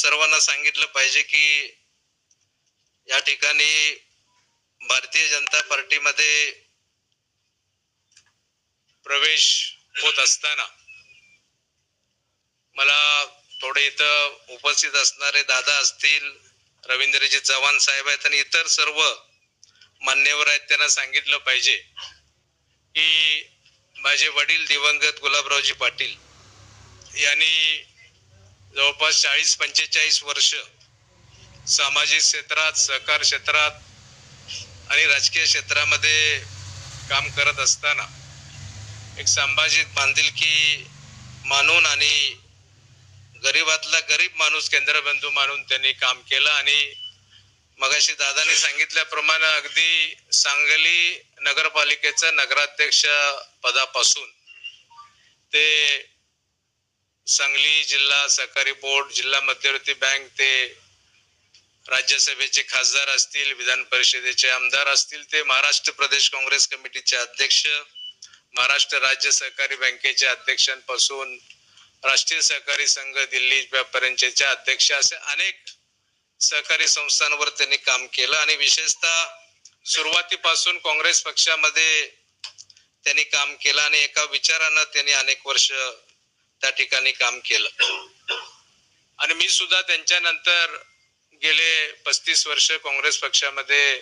सर्वांना सांगितलं पाहिजे की या ठिकाणी भारतीय जनता पार्टीमध्ये प्रवेश होत असताना मला थोडे इथं उपस्थित असणारे दादा असतील रवींद्रजी चव्हाण साहेब आहेत आणि इतर सर्व मान्यवर आहेत त्यांना सांगितलं पाहिजे की माझे वडील दिवंगत गुलाबरावजी पाटील यांनी जवळपास चाळीस पंचेचाळीस वर्ष सामाजिक क्षेत्रात सहकार क्षेत्रात आणि राजकीय क्षेत्रामध्ये काम करत असताना एक सामाजिक बांधिलकी मानून आणि गरीबातला गरीब माणूस केंद्रबिंदू मानून त्यांनी काम केलं आणि मगाशी दादाने सांगितल्याप्रमाणे अगदी सांगली नगरपालिकेचं नगराध्यक्ष पदापासून ते सांगली जिल्हा सहकारी बोर्ड जिल्हा मध्यवर्ती बँक ते राज्यसभेचे खासदार असतील विधान परिषदेचे आमदार असतील ते महाराष्ट्र प्रदेश काँग्रेस कमिटीचे अध्यक्ष महाराष्ट्र राज्य सहकारी बँकेचे अध्यक्षांपासून राष्ट्रीय सहकारी संघ दिल्ली पर्यंतचे अध्यक्ष असे अनेक सहकारी संस्थांवर त्यांनी काम केलं आणि विशेषतः सुरुवातीपासून काँग्रेस पक्षामध्ये त्यांनी काम केलं आणि एका विचारानं त्यांनी अनेक वर्ष त्या ठिकाणी काम केलं. आणि मी सुद्धा त्यांच्यानंतर गेले पस्तीस वर्ष काँग्रेस पक्षामध्ये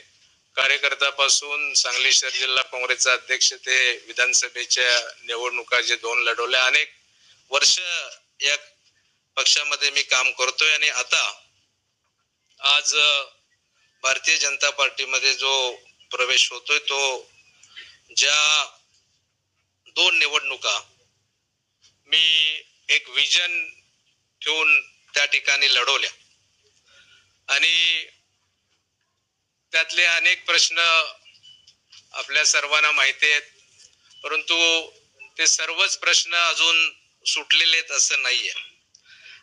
कार्यकर्त्यापासून सांगली शहर जिल्हा काँग्रेसचा अध्यक्ष ते विधानसभेच्या निवडणुका जे दोन लढवल्या अनेक वर्ष या पक्षामध्ये मी काम करतोय. आणि आता आज भारतीय जनता पार्टीमध्ये जो प्रवेश होतोय तो ज्या दोन निवडणुका मी एक विजन ठेवून त्या ठिकाणी लढवल्या. आणि त्यातले अनेक प्रश्न आपल्या सर्वांना माहिती आहेत परंतु ते सर्वच प्रश्न अजून सुटलेले आहेत असं नाहीये.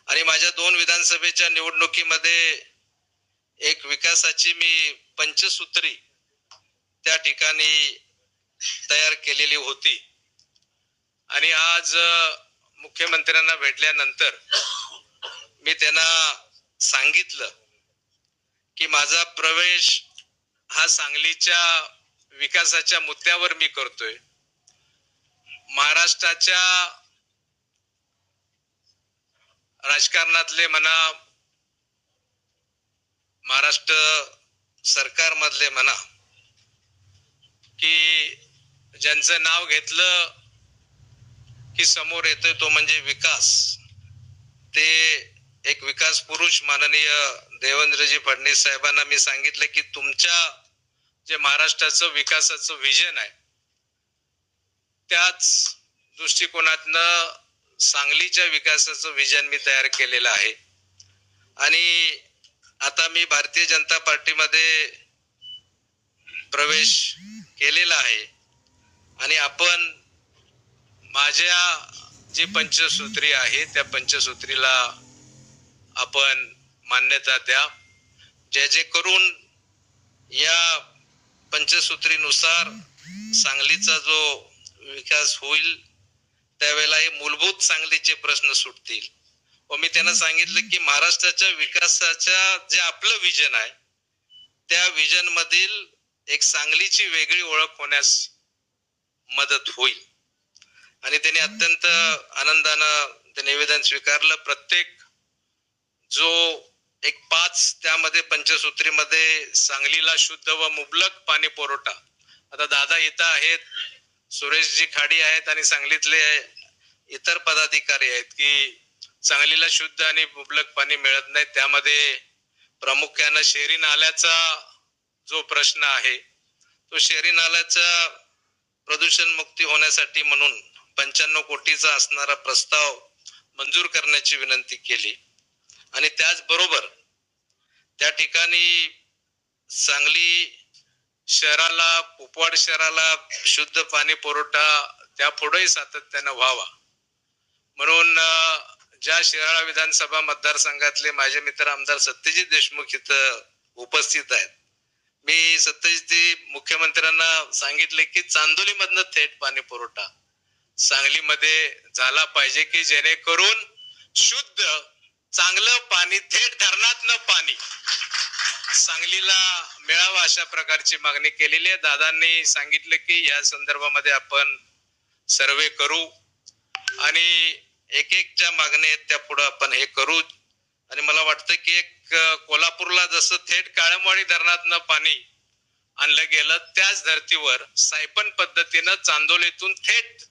आणि माझ्या दोन विधानसभेच्या निवडणुकीमध्ये एक विकासाची मी पंचसूत्री त्या ठिकाणी तयार केलेली होती. आणि आज मुख्यमंत्र्यांना भेटल्यानंतर मी त्यांना सांगितलं की माझा प्रवेश हा सांगलीच्या विकासाच्या मुद्द्यावर मी करतोय. महाराष्ट्राच्या राजकारणातले म्हणा महाराष्ट्र सरकारमधले म्हणा की ज्यांचं नाव घेतलं की समोर येतोय तो म्हणजे विकास. ते एक विकास पुरुष माननीय देवेंद्रजी फडणवीस साहेबांना मी सांगितलं की तुमच्या जे महाराष्ट्राचं विकासाचं विजन आहे त्याच दृष्टिकोनातनं सांगलीच्या विकासाचं विजन मी तयार केलेलं आहे. आणि आता मी भारतीय जनता पार्टीमध्ये प्रवेश केलेला आहे. आणि आपण माझ्या जी पंचसूत्री आहे त्या पंचसूत्रीला आपण मान्यता द्या. जे जे करून या पंचसूत्रीनुसार सांगलीचा जो विकास होईल त्यावेळेला हे मूलभूत सांगलीचे प्रश्न सुटतील. व मी त्यांना सांगितलं की महाराष्ट्राच्या विकासाच्या जे आपलं विजन आहे त्या विजन मधील एक सांगलीची वेगळी ओळख होण्यास मदत होईल. आणि त्यांनी अत्यंत आनंदानं ते निवेदन स्वीकारलं. प्रत्येक जो एक पाच त्यामध्ये पंचसूत्रीमध्ये सांगलीला शुद्ध व मुबलक पाणी पुरवठा. आता दादा इथं आहेत सुरेशजी खाडी आहेत आणि सांगलीतले इतर पदाधिकारी आहेत की सांगलीला शुद्ध आणि मुबलक पाणी मिळत नाही. त्यामध्ये प्रामुख्यानं शहरी नाल्याचा जो प्रश्न आहे तो शहरी नाल्याचा प्रदूषण मुक्ती होण्यासाठी म्हणून पंच्याण्णव कोटीचा असणारा प्रस्ताव मंजूर करण्याची विनंती केली. आणि त्याचबरोबर त्या ठिकाणी सांगली शहराला कुपवाड शहराला शुद्ध पाणी पुरवठा त्या पुढेही सातत्यानं व्हावा. म्हणून ज्या शिराळा विधानसभा मतदारसंघातले माझे मित्र आमदार सत्यजित देशमुख इथं उपस्थित आहेत. मी सत्यजित मुख्यमंत्र्यांना सांगितले की चांदोलीमधनं थेट पाणी पुरवठा सांगलीमध्ये झाला पाहिजे की जेणेकरून शुद्ध चांगलं पाणी थेट धरणातलं पाणी सांगलीला मिळावं अशा प्रकारची मागणी केलेली आहे. दादांनी सांगितलं की या संदर्भामध्ये आपण सर्वे करू आणि एक एक ज्या मागण्या आहेत त्या पुढे आपण हे करू. आणि मला वाटतं की एक कोल्हापूरला जसं थेट काळमवाडी धरणातनं पाणी आणलं गेलं त्याच धर्तीवर सायपन पद्धतीनं चांदोलीतून थेट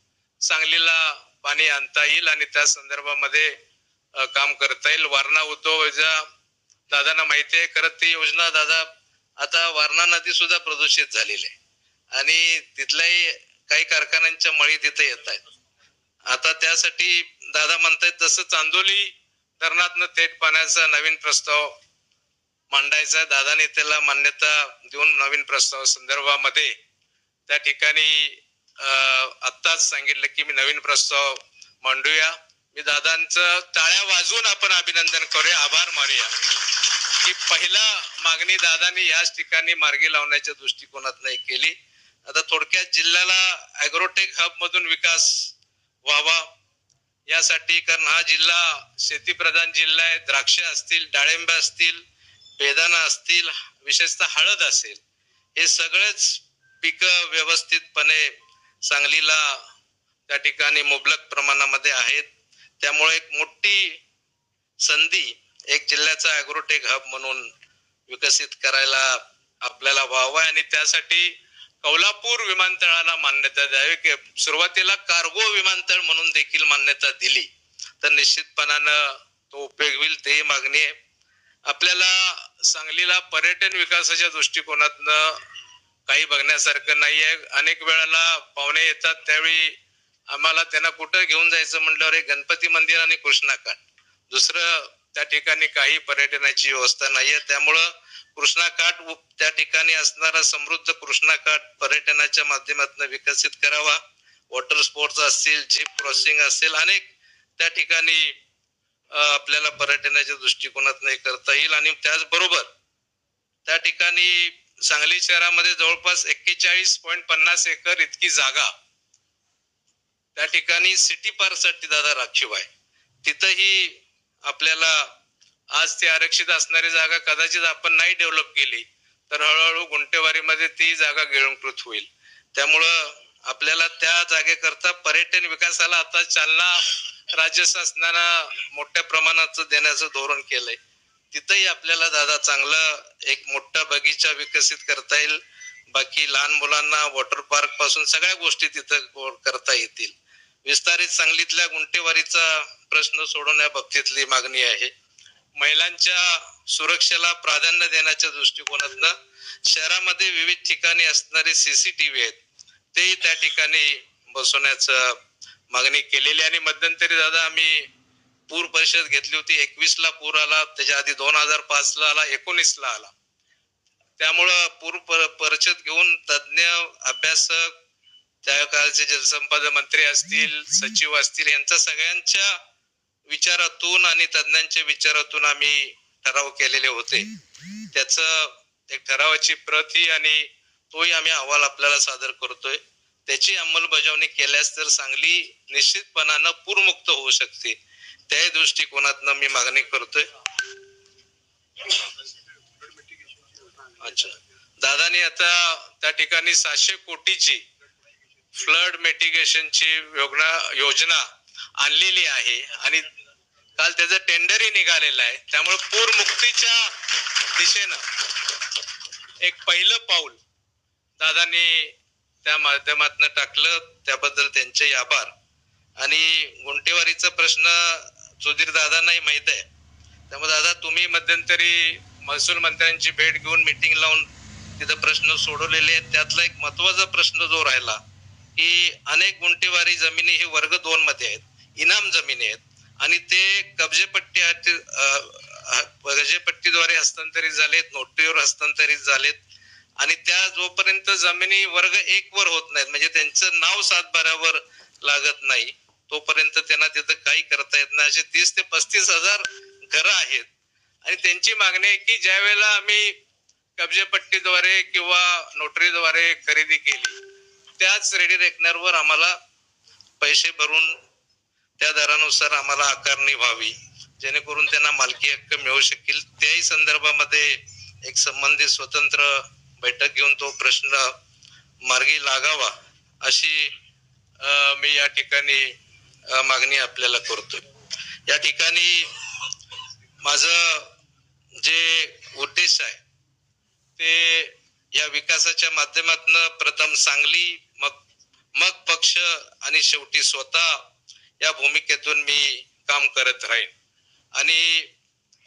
सांगलीला पाणी आणता येईल आणि त्या संदर्भामध्ये काम करता येईल. वारणा उद्योग योजना दादांना माहिती आहे खरं ती योजना दादा आता वारणा नदी सुद्धा प्रदूषित झालेली आहे. आणि तिथल्याही काही कारखान्यांच्या मळी तिथे येत आहेत. आता त्यासाठी दादा म्हणतायत तसं चांदोली धरणातनं थेट पाण्याचा नवीन प्रस्ताव मांडायचा आहे. दादाने त्याला मान्यता देऊन नवीन प्रस्ताव संदर्भामध्ये त्या ठिकाणी आत्ताच सांगितलं की मी नवीन प्रस्ताव मांडूया. मी दादांचं टाळ्या वाजवून आपण अभिनंदन करूया. आभार मानूया. की पहिला मागणी दादांनी याच ठिकाणी मार्गी लावण्याच्या दृष्टिकोनात नाही केली. आता थोडक्यात जिल्ह्याला अॅग्रोटेक हब मधून विकास व्हावा यासाठी कारण हा जिल्हा शेतीप्रधान जिल्हा आहे. द्राक्ष असतील डाळिंब असतील बेदाणा असतील विशेषतः हळद असेल. हे सगळेच पिकं व्यवस्थितपणे सांगलीला त्या ठिकाणी मुबलक प्रमाणामध्ये आहेत. त्यामुळे एक मोठी संधी एक जिल्ह्याचा अॅग्रोटेक हब म्हणून विकसित करायला आपल्याला व्हावं आणि त्यासाठी कौलापूर विमानतळाला मान्यता द्यावी. की सुरुवातीला कार्गो विमानतळ म्हणून देखील मान्यता दिली. तर निश्चितपणानं तो उपयोग होईल तेही मागणी आहे. आपल्याला सांगलीला पर्यटन विकासाच्या दृष्टिकोनातनं काही बघण्यासारखं नाही आहे अनेक वेळेला पाहुणे येतात त्यावेळी आम्हाला त्यांना कुठं घेऊन जायचं म्हटल्यावर एक गणपती मंदिर आणि कृष्णाकाठ दुसरं त्या ठिकाणी काही पर्यटनाची व्यवस्था नाहीये. त्यामुळं कृष्णाकाठ त्या ठिकाणी असणारा समृद्ध कृष्णाकाठ पर्यटनाच्या माध्यमातून विकसित करावा. वॉटर स्पोर्ट्स असतील जीप क्रॉसिंग असेल अनेक त्या ठिकाणी आपल्याला पर्यटनाच्या दृष्टिकोनातून करता येईल. आणि त्याचबरोबर त्या ठिकाणी सांगली शहरामध्ये जवळपास एक्केचाळीस पॉईंट पन्नास एकर इतकी जागा. त्या ठिकाणी सिटी पार्कसाठी दादा राखीव आहे. तिथंही आपल्याला आज ती आरक्षित असणारी जागा कदाचित आपण नाही डेव्हलप केली तर हळूहळू गुंटेवारीमध्ये ती जागा गिळंकृत होईल. त्यामुळं आपल्याला त्या जागेकरता पर्यटन विकासाला आता चालना राज्य शासनानं मोठ्या प्रमाणात देण्याचं धोरण केलंय. तिथंही आपल्याला दादा चांगलं एक मोठा बगीचा विकसित करता येईल. बाकी लहान मुलांना वॉटर पार्कपासून सगळ्या गोष्टी तिथं को- करता येतील. विस्तारित सांगलीतल्या गुंटेवारीचा प्रश्न सोडवण्या बाबतीतली मागणी आहे. महिलांच्या सुरक्षेला प्राधान्य देण्याच्या दृष्टिकोनातनं शहरामध्ये विविध ठिकाणी असणारे सीसीटीव्ही आहेत. तेही त्या ठिकाणी बसवण्याचं मागणी केलेली आणि मध्यंतरी दादा आम्ही पूर परिषद घेतली होती. एकवीस ला पूर आला त्याच्या आधी दोन हजार पाच ला आला एकोणीस ला आला. त्यामुळं पूर परिषद घेऊन तज्ज्ञ अभ्यासक त्या काळचे जलसंपदा मंत्री असतील सचिव असतील यांच्या सगळ्यांच्या विचारातून आणि तज्ञांच्या विचारातून आम्ही ठराव केलेले होते. त्याच एक ठरावाची प्रती आणि तोही आम्ही अहवाल आपल्याला सादर करतोय. त्याची अंमलबजावणी केल्यास तर सांगली निश्चितपणानं पूरमुक्त होऊ शकते. त्याही दृष्टिकोनातनं मी मागणी करतोय. अच्छा. दादानी आता त्या ठिकाणी सातशे कोटीची फ्लड मेटिगेशनची योजना योजना आणलेली आहे आणि काल त्याचं टेंडरही निघालेलं आहे. त्यामुळे पूरमुक्तीच्या दिशेनं एक पहिलं पाऊल दादांनी त्या माध्यमातून टाकलं. त्याबद्दल त्यांचे आभार. आणि गुंटेवारीचा प्रश्न सुधीर दादांनाही माहीत आहे. त्यामुळे दादा तुम्ही मध्यंतरी महसूल मंत्र्यांची भेट घेऊन मिटिंग लावून तिथं प्रश्न सोडवलेले आहेत. त्यातला एक महत्त्वाचा प्रश्न जो राहिला की अनेक गुंटेवारी जमिनी हे वर्ग दोन मध्ये आहेत इनाम जमिनी आहेत आणि ते कब्जेपट्टी कब्जेपट्टीद्वारे हस्तांतरित झालेत नोटरीवर हस्तांतरित झालेत आणि त्या जोपर्यंत जमिनी वर्ग एक वर होत नाहीत म्हणजे त्यांचं नाव सातबाऱ्यावर लागत नाही तोपर्यंत त्यांना तिथं काही करता येत नाही. असे तीस ते पस्तीस हजार घरं आहेत. आणि त्यांची मागणी आहे की ज्या वेळेला आम्ही कब्जेपट्टीद्वारे किंवा नोटरीद्वारे खरेदी केली त्याच रेडी रेकनरवर आम्हाला पैसे भरून त्या दरानुसार आम्हाला आकारणी व्हावी जेणेकरून त्यांना मालकी हक्क मिळू शकेल. त्याही संदर्भामध्ये एक संबंधित स्वतंत्र बैठक घेऊन तो प्रश्न मार्गी लागावा अशी मी या ठिकाणी मागणी आपल्याला करतोय. या ठिकाणी माझं जे उद्देश आहे ते या विकासाच्या माध्यमातून प्रथम सांगली मग मग पक्ष आणि शेवटी स्वतः या भूमिकेतून मी काम करत राहीन. आणि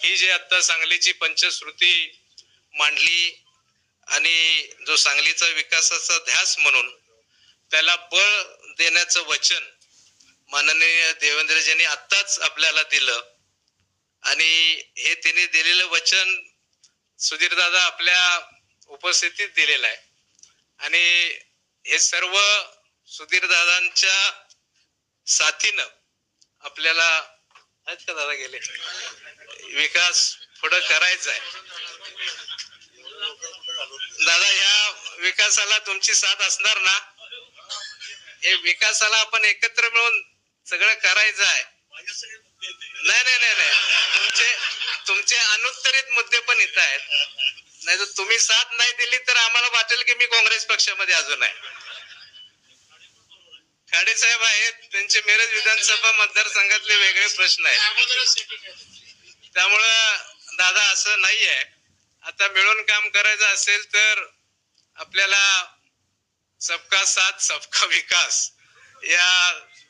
ही जी आता सांगलीची पंचश्रुती मांडली आणि जो सांगलीचा विकासाचा ध्यास म्हणून त्याला बळ देण्याचं वचन माननीय देवेंद्रजींनी आत्ताच आपल्याला दिलं. आणि हे त्यांनी दिलेलं वचन सुधीर दादा आपल्या उपस्थितीत दिलेलं आहे. आणि हे सर्व सुधीर दादांच्या साथीनं आपल्याला आहेत का दादा गेले? विकास पुढं करायचा आहे. दादा ह्या विकासाला तुमची साथ असणार ना? हे विकासाला आपण एकत्र मिळून सगळं करायचं आहे. नाही नाही नाही नाही. तुमचे तुमचे अनुत्तरित मुद्दे पण इथं आहेत. नाही तर तुम्ही साथ नाही दिली तर आम्हाला वाटेल की मी काँग्रेस पक्षामध्ये अजून आहे. खाडे साहेब आहेत. त्यांचे मिरज विधानसभा मतदारसंघातले वेगळे प्रश्न आहेत. त्यामुळं दादा असं नाही आहे आता मिळून काम करायचं असेल तर आपल्याला सबका साथ सबका विकास या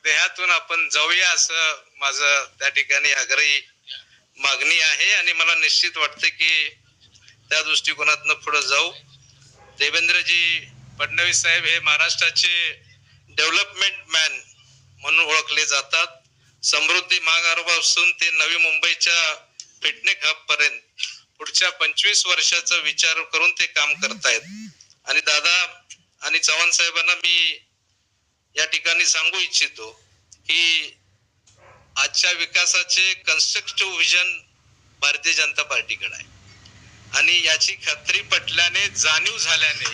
देहातून आपण जाऊया असं माझं त्या ठिकाणी आग्रही मागणी आहे आणि मला निश्चित वाटते की त्या दृष्टिकोनातनं पुढे जाऊ. देवेंद्रजी फडणवीस साहेब हे महाराष्ट्राचे डेव्हलपमेंट मॅन म्हणून ओळखले जातात. समृद्धी महामार्गापासून ते नवी मुंबईच्या फिटनेक हब पर्यंत पुढच्या पंचवीस वर्षाचा विचार करून ते काम करतायत. आणि दादा आणि चव्हाण साहेबांना मी या ठिकाणी सांगू इच्छितो की आजच्या विकासाचे कन्स्ट्रक्टिव्ह विजन भारतीय जनता पार्टीकडे आहे. आणि याची खात्री पटल्याने जाणीव झाल्याने